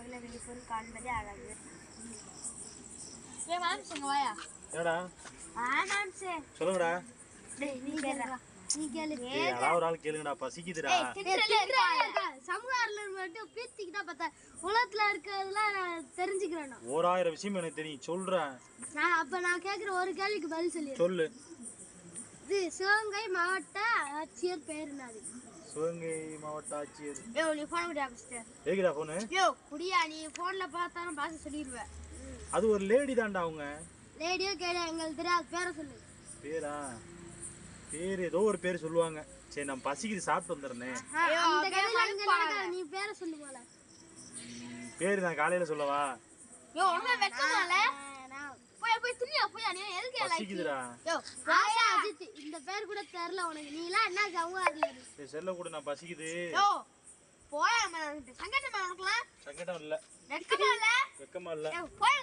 கோயில விழிப்புணர்வு காண்பதே அழகு. ஏ மாம்ஸ் இங்க வாயா. என்னடா? ஆமாம் சார் சொல்லுங்கடா. நீ கேளுடா. நீ கேளு. ஏய் யாராவது ஒரு ஆள் கேளுங்கடா. பசிக்குதுடா. சமூகாரில் மட்டும் பீத்திக்கிட்டா பார்த்தா உலகத்துல இருக்கிறதெல்லாம் நான் தெரிஞ்சுக்கிறேன். ஓராயிரம் விஷயம் எனக்கு தெரியும். சொல்றேன். நான் அப்ப நான் கேக்குற ஒரு கேள்விக்கு பதில் சொல்லிடுறேன் சொல்லு. இது சிவகங்கை மாவட்ட ஆட்சியர் பேர் என்னது? சிவகங்கை மாவட்ட ஆட்சியர். யோ நீ போன் குடியா ஃபஸ்ட்டு ஏகிடா போனு யோ குடியா நீ போன்ல பார்த்தாலும் பார்த்து சொல்லிடுவேன் அது ஒரு லேடி தான்டா அவங்க. லேடியோ கேடு எங்களுக்கு தெரியாது பேரை சொல்லு. பேரா? பேர் ஏதோ ஒரு பேர் சொல்லுவாங்க. சரி நான் பசிக்குது சாப்பிட்டு வந்துடுறேன். நீ பேரை சொல்லு போல. பேர் நான் காலையில சொல்லவா? யோ போய் போய் துணியா போய் நீ எதுக்கு பசிக்குதுடா. யோ ஆஷா அஜித் இந்த பேர் கூட தெரியல உனக்கு. நீ எல்லாம் என்ன சமூகாரில் சரி செல்ல கூட நான் பசிக்குது. யோ போயா சங்கட்டமா உனக்குலாம்? சங்கடம் இல்ல. வெக்கமா இல்ல? வெக்கமா இல்ல. யோ போய்